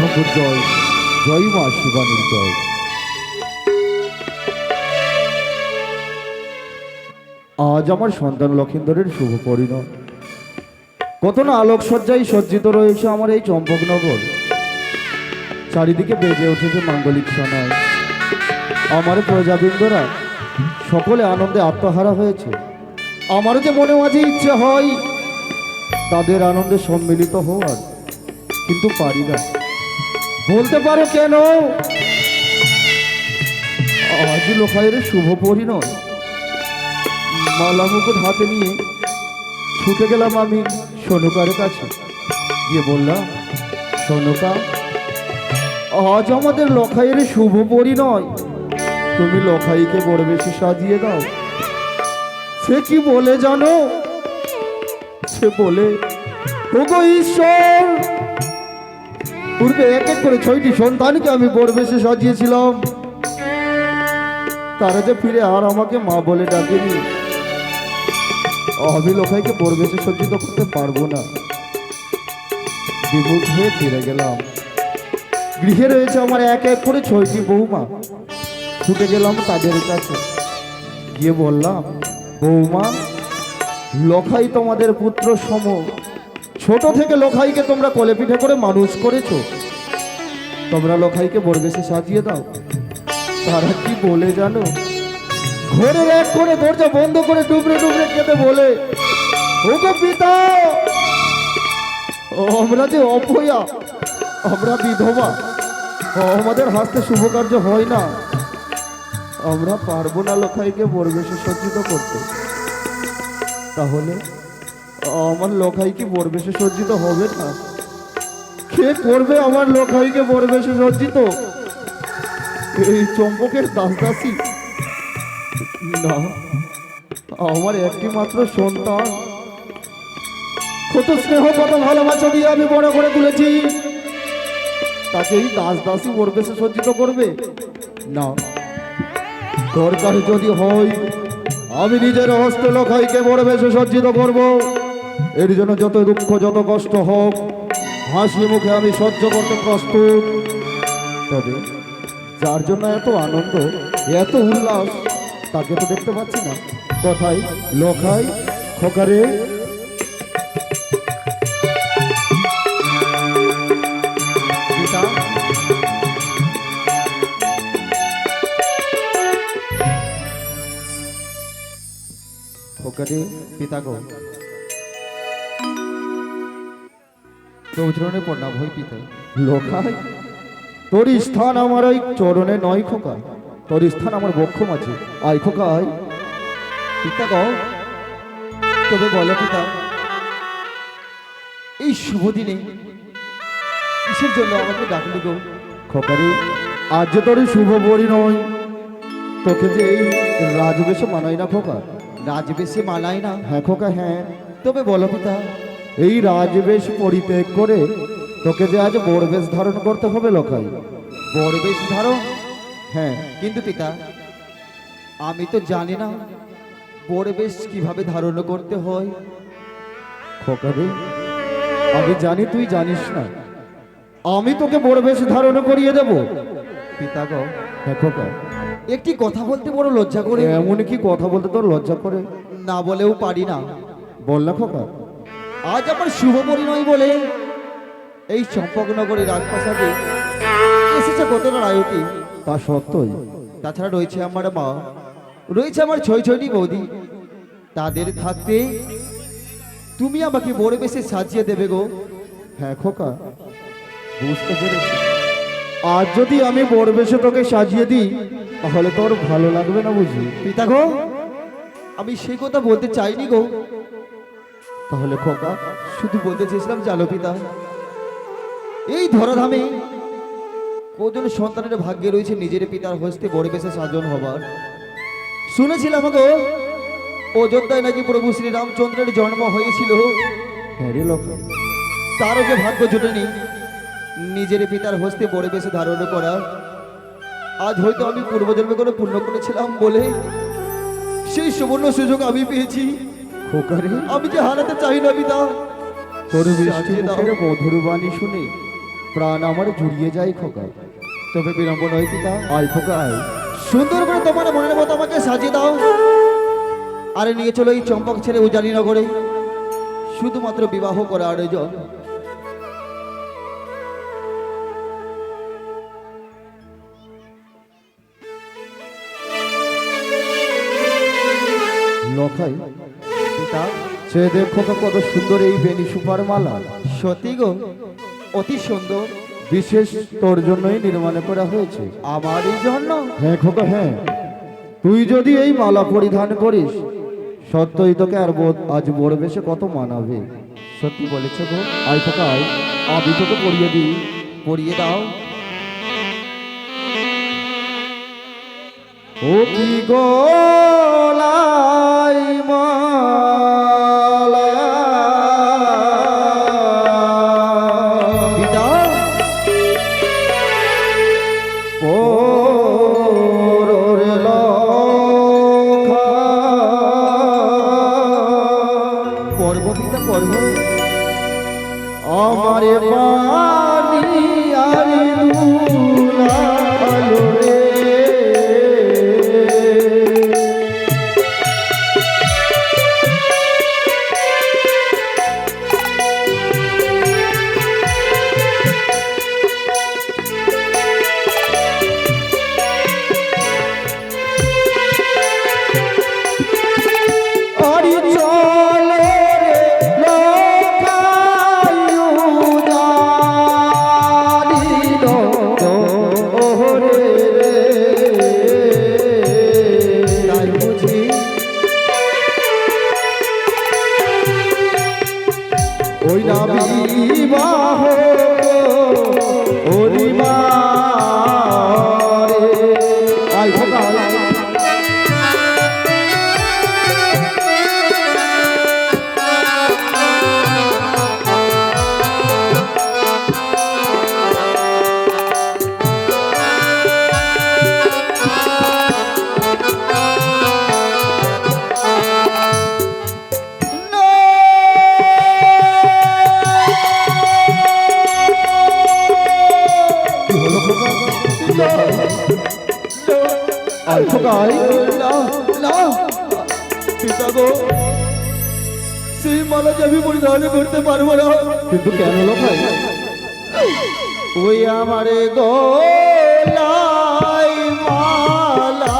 শঙ্কর জয়। জয় মা শিবানীর জয়। আজ আমার সন্তান লক্ষিন্দরের শুভ পরিণয় কত না আলোকসজ্জায় সজ্জিত রয়েছে আমার এই চম্পকনগর। চারিদিকে বেজে উঠেছে মাঙ্গলিক সোনায়। আমার প্রজাবৃন্দরা সকলে আনন্দে আত্মহারা হয়েছে। আমারও যে মনে মাঝে ইচ্ছে হয়, তাদের আনন্দে সম্মিলিত হওয়ার। কিন্তু পারি না। বলতে পারো কেন? আজ লোকায়ের শুভ পরিণয়। মালা মুকুট হাতে নিয়ে ছুটে গেলাম আমি সনুকার কাছে। গিয়ে বললাম, সনুকা, আজ আমাদের লখাইয়ের শুভ পরিণয়। তুমি লখাইকে বড় বেশি সাজিয়ে দাও। সে কি বলে জানো? সে বলে, ওগো ঈশ্বর পূর্বে এক এক করে ছয়টি সন্তানকে আমি বড় বেশি সাজিয়েছিলাম। তারা যে ফিরে আর আমাকে মা বলে ডাকেনি। আমি লোকাইকে বড় বেশি সজ্জিত করতে পারব না। বিমুখ হয়ে ফিরে গেলাম। গৃহে রয়েছে আমার এক এক করে ছয়টি বৌমা। ছুটে গেলাম তাদের কাছে। গিয়ে বললাম, বৌমা লখাই তোমাদের পুত্র সম ছোট থেকে লখাইকে তোমরা কোলে পিঠে করে মানুষ করেছ। তোমরা লখাইকে বরবেশে সাজিয়ে দাও। তারা কি বলে জানো? ঘরের এক করে দরজা বন্ধ করে ডুবরে ডুবরে কেঁদে বলে, ওগো পিতা! আমরা যে অপয়া আমরা বিধবা আমাদের হাসতে শুভ কার্য হয় না। আমরা পারব না লোখাইকে পরিবেশে সজ্জিত করতে। তাহলে আমার লোখাই কি পরিবেশে সজ্জিত হবে না। কে করবে আমার লোখাইকে পরিবেশে সজ্জিত? এই চম্পকের দাস দাসী না, আমার একটি মাত্র সন্তান। কত স্নেহ, কত ভালোবাসা দিয়ে আমি বড় করে তুলেছি। তাকে এই দাস দাসী পরিবেশে সজ্জিত করবে? না। দরকার যদি হয়, আমি নিজের হস্তে লখাইকে বড় বেশে সজ্জিত করব। এর জন্য যত দুঃখ, যত কষ্ট হোক, হাসি মুখে আমি সহ্য করতে প্রস্তুত। তবে যার জন্য এত আনন্দ, এত উল্লাস, তাকে তো দেখতে পাচ্ছি না। কথাই লখাই খোকারে? খোকারে, পিতা গো। চৌচরণে প্রণাম হই পিতা। লোখাই তোর স্থান আমার ওই চরণে নয় খোকা তোর স্থান আমার বক্ষ মাঝে আই খোকা আই পিতা গো তবে বলো পিতা এই শুভ দিনে কিসের জন্য আমাকে ডাকলি গো? খোকারে আজ যে তোর শুভ নয় তোকে যে এই রাজবেশে মানায় না খোকা। রাজবেশে মানায় না? হ্যাঁ খোকা হ্যাঁ। তবে বলো পিতা এই রাজবেশ পরিত্যাগ করে তোকে যে আজ বড়বেশ ধারণ করতে হবে লোকাই। বড় ধারণ? হ্যাঁ। কিন্তু পিতা আমি তো জানি না বড় বেশ কীভাবে ধারণ করতে হয়। খোকারে আমি জানি তুই জানিস না। আমি তোকে বড়বেশ ধারণ করিয়ে দেব। পিতা গো। হ্যাঁ খোকা। একটি কথা বলতে বড় লজ্জা করে। এমন কি কথা বলতে তোর লজ্জা করে? না বলেও পারি না। বল না খোকা। আজ আমার শুভ পরিণয় বলে এই চম্পকনগরের রাজপ্রাসাদে এসেছে কতটা রায়তি, তা সত্যই তাছাড়া রয়েছে আমার মা, রয়েছে আমার ছয় ছয়টি বৌদি। তাদের থাকতে তুমি আমাকে বড় বেশে সাজিয়ে দেবে গো। হ্যাঁ খোকা, বুঝতে পেরেছি। আজ যদি আমি বড়বেশে তোকে সাজিয়ে দিই, তাহলে তোর ভালো লাগবে না বুঝি। পিতা গো আমি সেই কথা বলতে চাইনি গো। তাহলে খোকা শুধু বলতে চেয়েছিলাম জানো পিতা। এই ধরাধামে কজন সন্তানের ভাগ্যে রয়েছে নিজের পিতার হস্তে বড় বেশে সাজন হবার। শুনেছিলাম গো অযোধ্যায় নাকি প্রভু শ্রীরামচন্দ্রের জন্ম হয়েছিল? হ্যাঁ তারও যে ভাগ্য জুটেনি। নিজের পিতার হস্তে বড় বেশে ধারণ করা। আজ হয়তো আমি পূর্বজন্মে কোনো পুণ্য করেছিলাম বলে সেই সুবর্ণ সুযোগ আমি পেয়েছি। খোকা রে আমি যে হারাতে চাই না বিদা। তোর মিষ্টি। মুখের মধুর বাণী শুনে প্রাণ আমার জুড়িয়ে যায় খোকা। তবে বিলম্ব নয় পিতা। আয় খোকা আয়। সুন্দর করে তোমার মনের মতো আমাকে সাজিয়ে দাও। আরে নিয়ে চলো এই চম্পক ছেড়ে উজানি নগরে। শুধুমাত্র বিবাহ করা আয়োজন সে দেখ খোকা কত সুন্দর এই বেনি সুপার মালা সত্যি গো অতি সুন্দর। বিশেষ তোর জন্যই নির্মাণ করা হয়েছে। আমার এই জন্য? হ্যাঁ খোকা হ্যাঁ। তুই যদি এই মালা পরিধান করিস সত্যই তোকে আর বোধ- আজ বড় বেশে কত মানাবে। সত্যি বলেছে গো। আয় খোকা আয়। আমি তোকে পরিয়ে দিই। পরিয়ে দাও। ও কি গোলাই মালা আমারে আয়। না না পিতা গো সেই মালা যে আমি পরিধান করতে পারব না। কিন্তু কেন ভাই? ওই আমারে গোলাই মালা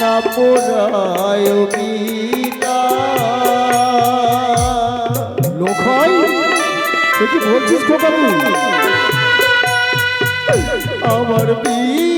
না পোড়ায় পিতা। লোক তুই কি বলছিস খোকা আমার পিতা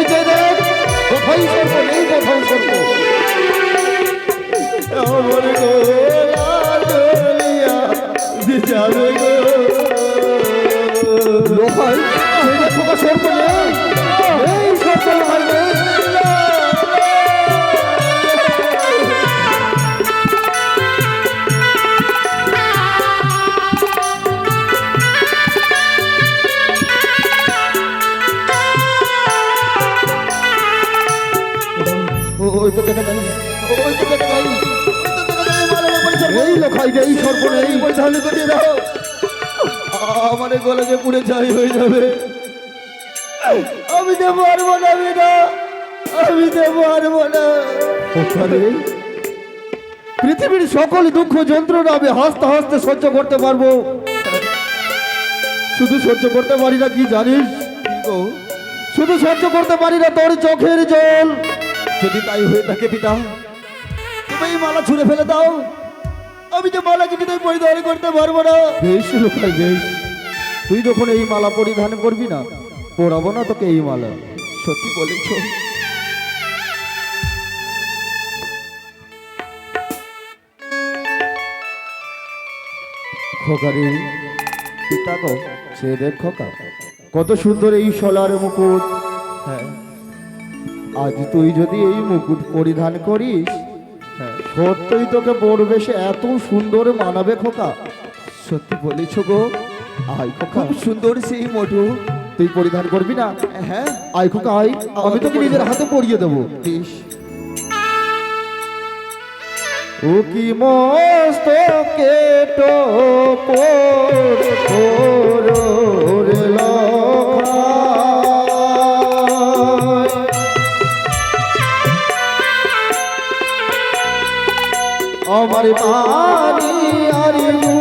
সর্ব যে দেখ কোথায় করব নেই কোথায় করব। আমার গোলা দলিয়া যাবে এই এই এই দাও। আমার গলা যে পুড়ে ছাই হয়ে যাবে। আমি পারব না। বিনা আমি যে পারব না। পৃথিবীর সকল দুঃখ যন্ত্রণা আমি হাসতে হাসতে সহ্য করতে পারব। শুধু সহ্য করতে পারি না কি জানিস? শুধু সহ্য করতে পারি না তোর চোখের জল। যদি তাই হয়ে থাকে পিতা তুমি মালা ছুঁড়ে ফেলে দাও। আমি যে মালা কিছুতেই পরিধান করতে পারব না। বেশ লোকাই বেশ। তুই যখন এই মালা পরিধান করবি না পরাবো না তোকে এই মালা। সত্যি বলেছ। খোকারে পিতা গো সে দেখ খোকা কত সুন্দর এই সোলার মুকুট। হ্যাঁ। আজ তুই যদি এই মুকুট পরিধান করিস হ্যাঁ সত্যই তোকে পরিবেশে এত সুন্দর মানাবে খোকা সত্যি বলেছ গো আয় খোকা খুব সুন্দর সেই মোটু তুই পরিধান করবি না হ্যাঁ আয় খোকা আয় আমি তোকে নিজের হাতে পরিয়ে দেবো বেশ ও কি মস্ত কেটো রে আমার পানি আরি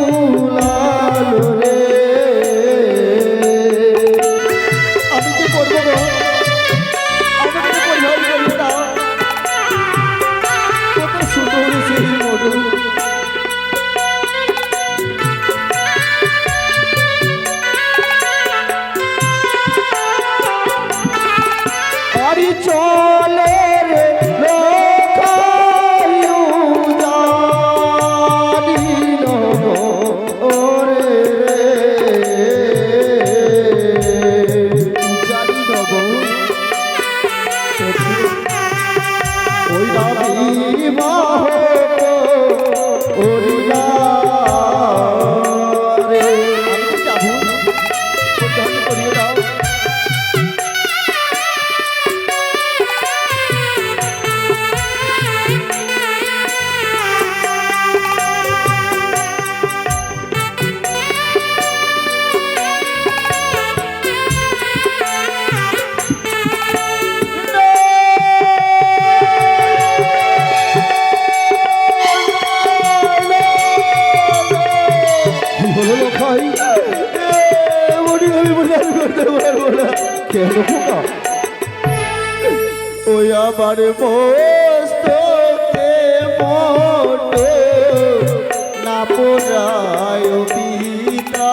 হলো মোটু আমি পরিধান করতে পারব না কেন খোকা ওই আমার মস্তকে মোটো না পোড়ায় পিতা।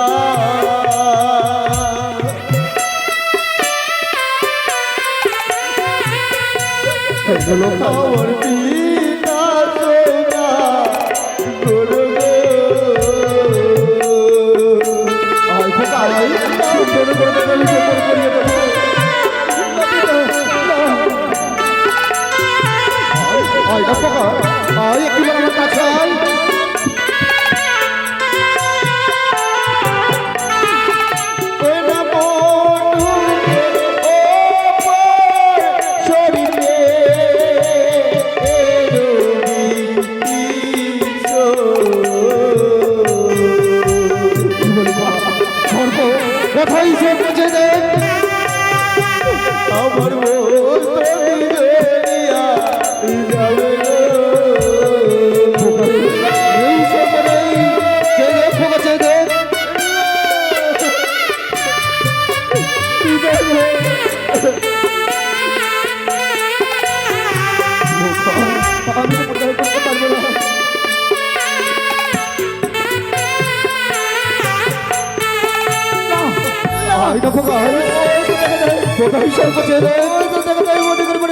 কেন পিতা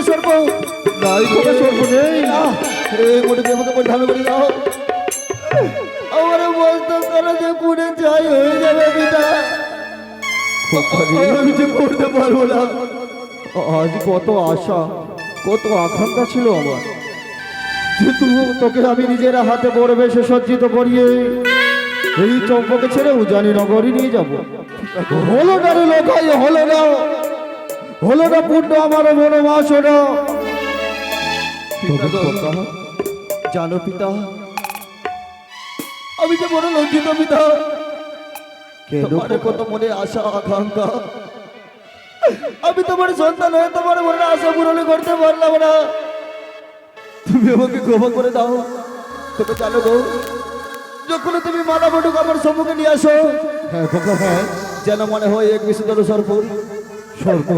সর্প নাই খোকা সর্ব নেই এই মোটুকে আমাকে পরিধান করে দাও আমার বলতে করে যে পুড়ে যাই হয়ে যাবে বিটা আমি যে আজ কত আশা কত আকাঙ্ক্ষা ছিল আমার যেহেতু তোকে আমি নিজের হাতে বড় বেশে সজ্জিত করিয়ে এই চম্পকে ছেড়ে উজানি নগরী নিয়ে যাব। হলো না রে লোকাই হলো না হলো না পূর্ণ আমার বনবাস না জানো পিতা আমি যে বড় লজ্জিত পিতা তোমার কত মনে আশা আকাঙ্ক্ষা। আমি তোমার সন্তান হয়ে তোমার মনে আশা পূরণ করতে পারলাম না। তুমি আমাকে ক্ষমা করে দাও। তোকে জানো গো যখন তুমি মালা বটুক আমার সম্মুখে নিয়ে আসো হ্যাঁ হ্যাঁ। যেন মনে হয় এক বিষধর সর্প। সর্প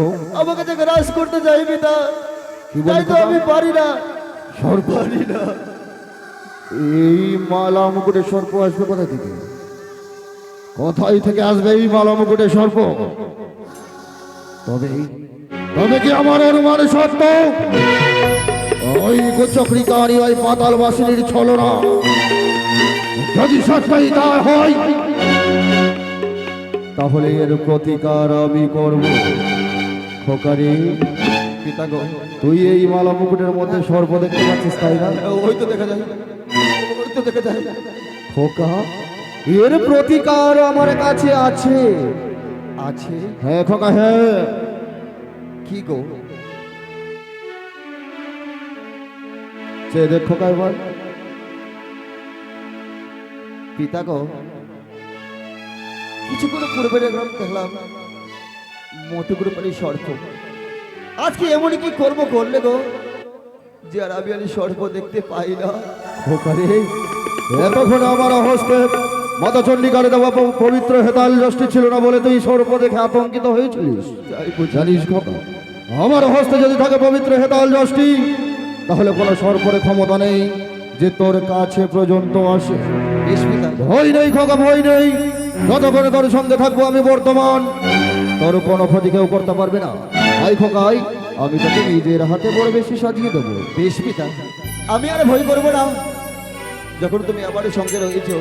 আমাকে যে গ্রাস করতে চাই পিতা। তাই তো আমি পারি না। সর্প পারি না। এই মালা মুকুটে সর্প আসবে কোথা থেকে? কোথায় থেকে আসবে এই মালা মুকুটে সর্প? তবে তবে কি আমার অনুমান সত্য? ওই কুচক্রিকারী ওই পাতাল বাসিনীর ছলনা। যদি সত্যই তা হয় তাহলে এর প্রতিকার আমি করব। খোকারি পিতা তুই এই মালা মুকুটের মধ্যে সর্প দেখতে পাচ্ছিস তাই না? ওই তো দেখা যায়। ওই তো দেখা যায়। খোকা এর প্রতিকার আমার কাছে আছে। আছে? হ্যাঁ খোকা হ্যাঁ। কি গো? সে দেখ খোকা এবার। পিতা গো কিছুক্ষণ পূর্বে দেখলাম দেখলাম মোটুকুর পানি সর্প আজকে এমন কি কর্ম করলে গো যে আর আমি আর সর্প দেখতে পাই না? এতক্ষণ আমার হস্তে মাতা চণ্ডীকারে দেওয়া পবিত্র হেতাল যষ্টি ছিল না বলে তুই সর্প দেখে আতঙ্কিত হয়েছিলিস? যাই জানিস খোকা আমার হস্তে যদি থাকে পবিত্র হেতাল যষ্টি তাহলে কোনো সর্পের ক্ষমতা নেই যে তোর কাছে পর্যন্ত আসে। ভয় নেই খোকা ভয় নেই। যতক্ষণে তোর সঙ্গে থাকব আমি বর্তমান? তোর কোনো ক্ষতি কেউ করতে পারবে না। আই খোকাই, আমি তোকে নিজের হাতে বড় বেশি সাজিয়ে দেবো। বেশ পিতা, আমি আর ভয় করব না। যখন তুমি আমার সঙ্গে রয়েছ,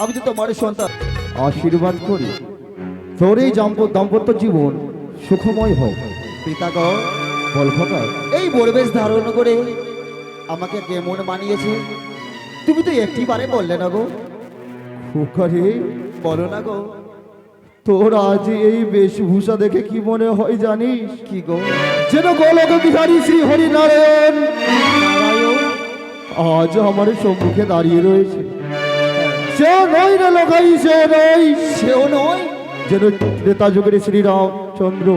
আমি তো তোমার সন্তান। আশীর্বাদ করি। তোর এই দাম্প- দাম্পত্য জীবন সুখময় হোক। পিতা গো, বল খোকা, এই পরিবেশ ধারণ করে আমাকে কেমন মানিয়েছে? তুমি তো একটি বারে বললে না গো। খোকা রে বলো না গো। তোর আজ এই বেশভূষা দেখে কি মনে হয় জানিস? কি গো? যেন গোলক বিহারী শ্রী হরিনারায়ণ আজ আমার সম্মুখে দাঁড়িয়ে রয়েছে। সে নয় রে লোকাই সে নয়। সেও নয়? যেন ত্রেতা যুগের শ্রীরামচন্দ্র।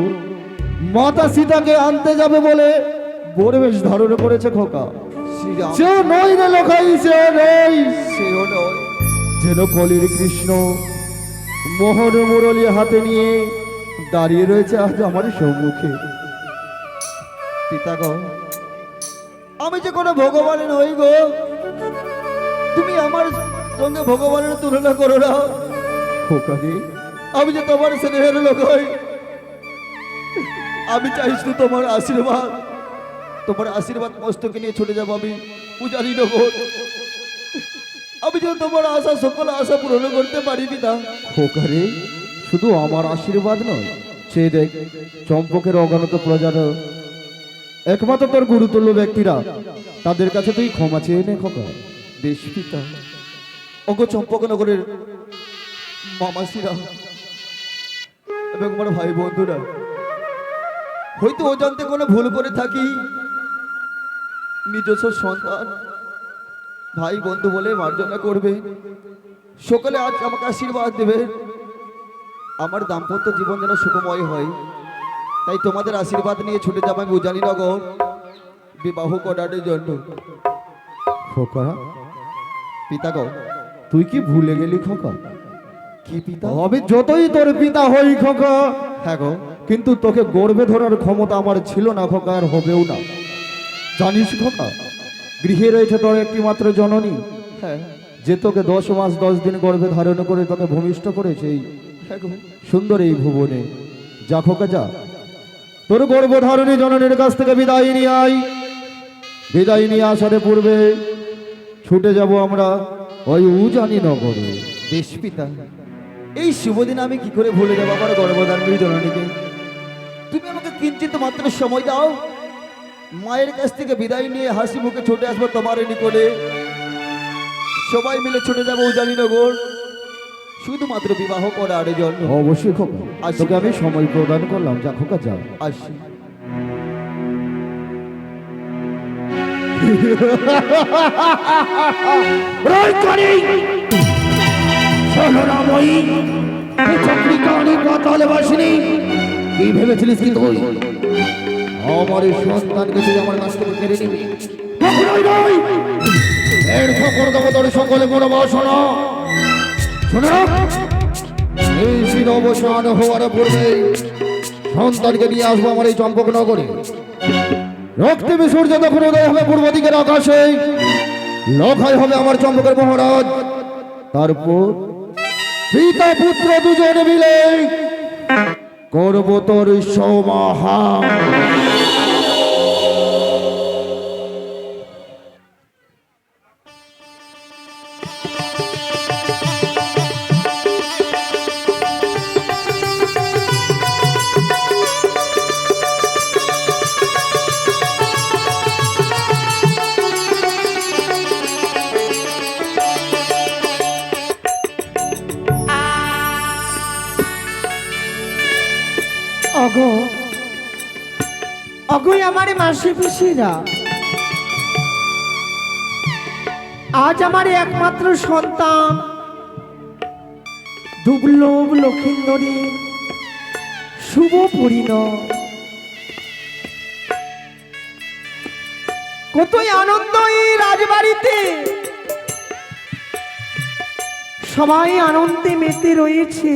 মাতা সীতাকে আনতে যাবে বলে পরিবেশ ধারণ করেছে খোকা। সে নয় রে লোকাই সে নয়। সেও নয়। যেন কলির কৃষ্ণ মোহন মুরলী হাতে নিয়ে দাঁড়িয়ে রয়েছে আজ আমার সম্মুখে। পিতা গো আমি যে কোনো ভগবানের নই গো। তুমি আমার সঙ্গে ভগবানের তুলনা করো না। খোকা আমি যে তোমার স্নেহের লোক হই। আমি চাই শুধু তোমার আশীর্বাদ। তোমার আশীর্বাদ মস্তকে নিয়ে ছুটে যাব আমি। পূজারি নগর। আমি যে তোমার আশা সকল আশা পূরণ করতে পারি পিতা। খোকারে শুধু আমার আশীর্বাদ নয় সে দেখ চম্পকের অগানত প্রজার একমাত্র তোর গুরুতুল্য ব্যক্তিরা তাদের কাছে তুই ক্ষমা চেয়ে নে খোকা। বেশ পিতা। অঙ্গ চম্পকনগরের মামাসিরা এবং আমার ভাই বন্ধুরা হয়তো অজান্তে কোনো ভুল করে থাকি। নিজস্ব সন্তান। ভাই বন্ধু বলে মার্জনা করবে। সকলে আজ আমাকে আশীর্বাদ দেবে। আমার দাম্পত্য জীবন যেন সুখময় হয়। তাই তোমাদের আশীর্বাদ নিয়ে ছুটে যাব আমি উজানি নগর বিবাহ করার জন্য। খোকা পিতা গো তুই কি ভুলে গেলি খোকা? কি পিতা? আমি যতই তোর পিতা হই খোকা। হ্যাঁ গো কিন্তু তোকে গর্বে ধরার ক্ষমতা আমার ছিল না খোকা আর হবেও না। জানিস খোকা গৃহে রয়েছে তোর একটি মাত্র জননী। হ্যাঁ। যে তোকে দশ মাস দশ দিন গর্ভে ধারণ করে তোকে ভূমিষ্ঠ করেছে এই হ্যাঁ সুন্দর এই ভুবনে। যা খোকা যা। তোর গর্ভধারণী জননীর কাছ থেকে বিদায় নিয়ে আই বিদায় নিয়ে আসার পূর্বে ছুটে যাব আমরা ওই উজানি নগরে। বেশ পিতা এই শুভ দিন আমি কি করে ভুলে যাব আমার গর্ভধারণী জননীকে? তুমি আমাকে কিঞ্চিত মাত্র সময় দাও। মায়ের কাছ থেকে বিদায় নিয়ে হাসি মুখে ছুটে আসব তোমার নিকটে। সবাই মিলে ছুটে যাব উজানিনগর। শুধুমাত্র বিবাহ করার জন্য অবশ্যই খোকা। আসি। তোকে আমি সময় প্রদান করলাম। যা খোকা যা। আসি। কি ভেবেছিলিস কি তুই? আমার এই সন্তানকে তুই আমার কাছ থেকে কেড়ে নিবি। এর সকল বড় বাসনা। শোনো এই শীত অবসান হওয়ার পূর্বে সন্তানকে নিয়ে আসব আমার এই চম্পকনগরে রক্তে সূর্য যখন উদয় হবে পূর্ব দিকের আকাশে লখাই হবে আমার চম্পকের মহারাজ। তারপর পিতা পুত্র দুজনে মিলে করব তোর সমাহা অগোই আমার মাসি পিসিরা আজ আমার একমাত্র সন্তান, দুর্লভ লক্ষিন্দরী শুভ পরিণ কতই আনন্দ এই রাজবাড়িতে। সবাই আনন্দে মেতে রয়েছে।